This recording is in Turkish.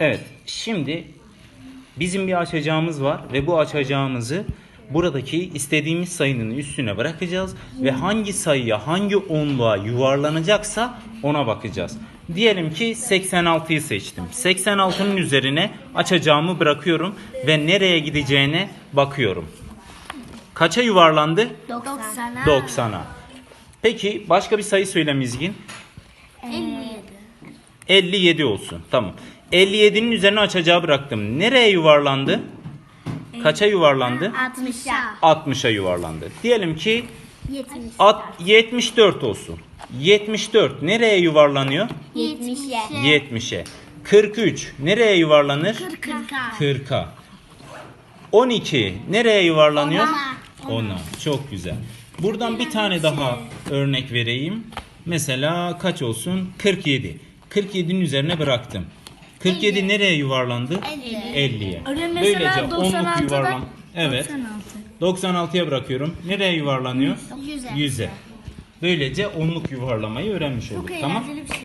Evet, şimdi bizim bir açacağımız var ve bu açacağımızı buradaki istediğimiz sayının üstüne bırakacağız ve hangi sayıya, hangi onluğa yuvarlanacaksa ona bakacağız. Diyelim ki 86'yı seçtim. 86'nın üzerine açacağımı bırakıyorum ve nereye gideceğine bakıyorum. Kaça yuvarlandı? 90'a. 90'a. Peki başka bir sayı söyle Mizgin. 57. 57 olsun. Tamam. 57'nin üzerine açacağı bıraktım. Nereye yuvarlandı? Kaça yuvarlandı? 60'a. 60'a yuvarlandı. Diyelim ki 70. at 74 olsun. 74 nereye yuvarlanıyor? 70'e. 70'e. 43 nereye yuvarlanır? 40'a. 40'a. 12 nereye yuvarlanıyor? Ona. 10'a. Çok güzel. Buradan bir tane daha örnek vereyim. Mesela kaç olsun? 47. 47'nin üzerine bıraktım. 47 nereye yuvarlandı? 50'ye. Öyle mesela Böylece onluk 96'da yuvarlan. Evet. 96. 96'ya bırakıyorum. Nereye yuvarlanıyor? 100'e. 100'e. Böylece onluk yuvarlamayı öğrenmiş olduk. Tamam?